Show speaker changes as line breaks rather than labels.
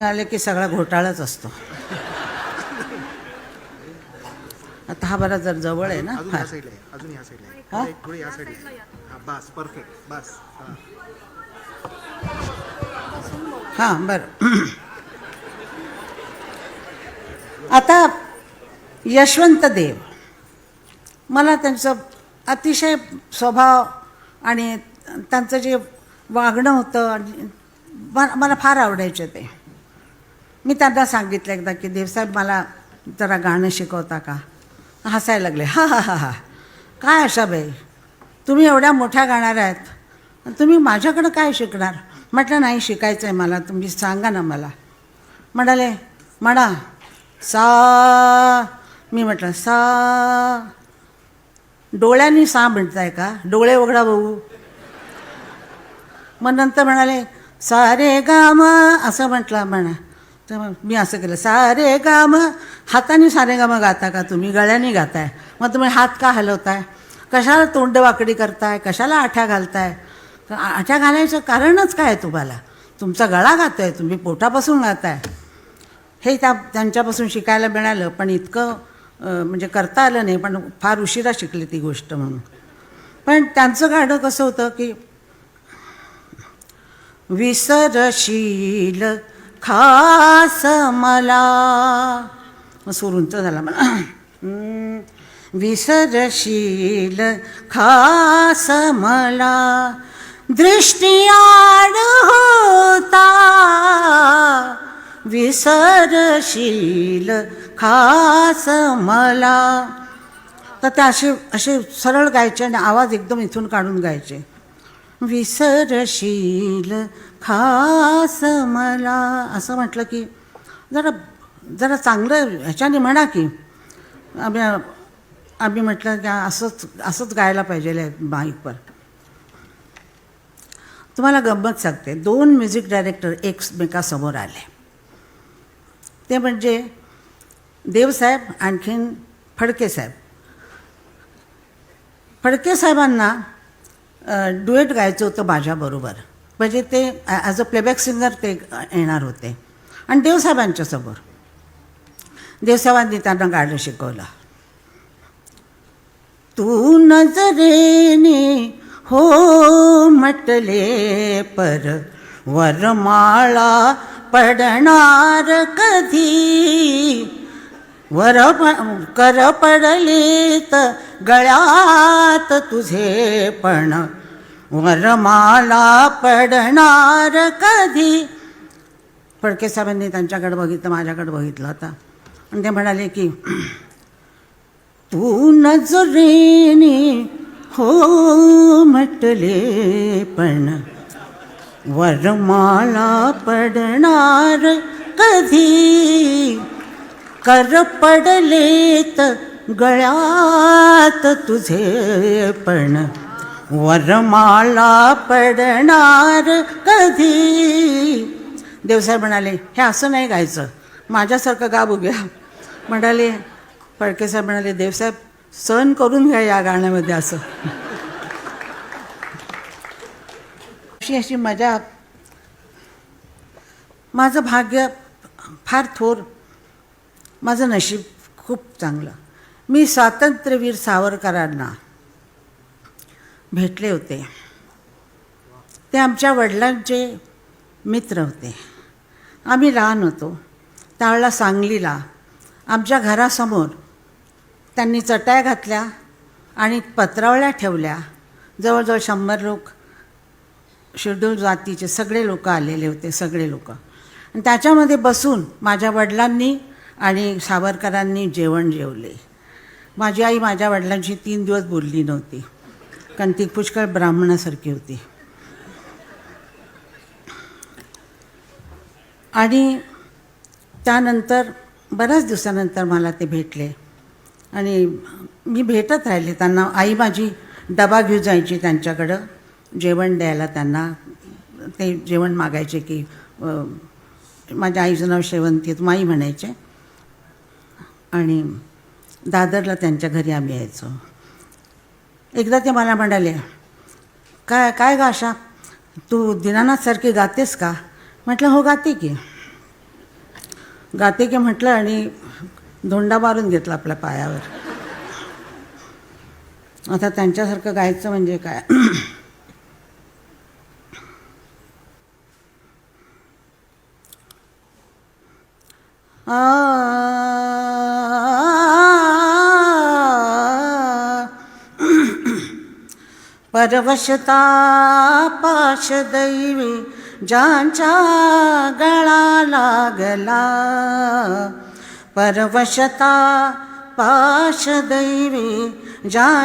आले की सगळा घोटाळाच असतो. आता हा बरा जर जवळ आहे ना हा? बरं. आता यशवंत देव. मला त्यांचं अतिशय स्वभाव आणि त्यांचं जे वागणं होतं मला फार आवडायचे ते. मी त्यांना सांगितलं एकदा की देवसाहेब मला जरा गाणं शिकवता का? हसायला लागले. हा हा हा हा. काय आशाबाई तुम्ही एवढ्या मोठ्या गाणार आहेत. तुम्ही माझ्याकडं काय शिकणार? म्हटलं नाही शिकायचं आहे मला. तुम्ही सांगा ना मला. म्हणाले म्हणा. सा. मी म्हटलं सा. डोळ्यांनी सा म्हणताय का? डोळे उघडा भाऊ. मग नंतर म्हणाले सारे गा असं म्हटलं म्हणा. तर मग मी असं केलं सारे गाम हाताने सारे गाम गाता का तुम्ही? गळ्याने गाताय. मग तुम्ही हात का हलवताय? कशाला तोंड वाकडी करताय? कशाला आठ्या घालताय? तर आठ्या घालायचं कारणच काय आहे तुम्हाला? तुमचा गळा गाताय तुम्ही पोटापासून गाताय. हे त्या त्यांच्यापासून शिकायला मिळालं पण इतकं म्हणजे करता आलं नाही पण फार उशिरा शिकली ती गोष्ट म्हणून. पण त्यांचं गाणं कसं होतं की विसरशील खास मला सूर उंच झाला मला विसरशील खास मला दृष्टियाड होता. विसरशील खास मला तर ते असे असे सरळ गायचे आणि आवाज एकदम इथून काढून गायचे. विसरशील. खास मला. असं म्हटलं की जरा जरा चांगलं ह्याच्याने म्हणा की आम्ही आम्ही म्हटलं की असंच असंच गायला पाहिजे माईकवर. तुम्हाला गंमत सांगते. दोन म्युझिक डायरेक्टर एकमेकासमोर आले. ते म्हणजे देवसाहेब आणखीन फडके साहेब. फडके साहेबांना डुएट गायचं होतं माझ्याबरोबर. म्हणजे ते ॲज अ प्लेबॅक सिंगर ते येणार होते. आणि देवसाहेबांच्यासमोर देवसाहेबांनी त्यांना गाणं शिकवलं. तू नजरेने हो म्हटले पर वरमाळा पडणार कधी? वर प- कर पडलीत गळ्यात तुझे पण. वरमाला पडणार कधी? फडके साहेबांनी त्यांच्याकडे बघितलं माझ्याकडे बघितलं होता आणि ते म्हणाले की तू नजरेने हो म्हटले पण. वरमाला पडणार कधी? कर पडलेत गळ्यात तुझे पण. वरमाला पडणार कधी? देवसाहेब म्हणाले हे असं नाही गायचं. माझ्यासारखं गा बघूया म्हणाले फडके साहेब म्हणाले देवसाहेब सहन करून घ्या या गाण्यामध्ये असं. अशी अशी मजा. माझं भाग्य फार थोर माझं नशीब खूप चांगलं. मी स्वातंत्र्यवीर सावरकरांना भेटले होते. ते आमच्या वडिलांचे मित्र होते. आम्ही लहान होतो. त्यावेळेला सांगलीला आमच्या घरासमोर त्यांनी चटाया घातल्या आणि पत्रावळ्या ठेवल्या. जवळजवळ शंभर लोक शेड्यूल जातीचे सगळे लोक आलेले होते सगळे लोक. आणि त्याच्यामध्ये बसून माझ्या वडिलांनी आणि सावरकरांनी जेवण जेवले. माझी आई माझ्या वडिलांशी तीन दिवस बोलली नव्हती. कारण ती पुष्कळ ब्राह्मणासारखी होती. आणि त्यानंतर बऱ्याच दिवसानंतर मला ते भेटले. आणि मी भेटत राहिले त्यांना. आई माझी डबा घेऊन जायची त्यांच्याकडं. जेवण द्यायला त्यांना. ते जेवण मागायचे की माझ्या आईचं नाव शेवंती माई म्हणायचे आणि दादरला त्यांच्या घरी आम्ही यायचो. एकदा ते मला म्हणाले काय काय गा अशा तू दिनानाथसारखी गातेस का? म्हटलं हो गाते की. गाते की म्हटलं आणि धोंडा मारून घेतला आपल्या पायावर. आता त्यांच्यासारखं गायचं म्हणजे काय? आ परवशता पाशदैवी ज्यांच्या गळा लागला. परवशता पाशदैवी ज्या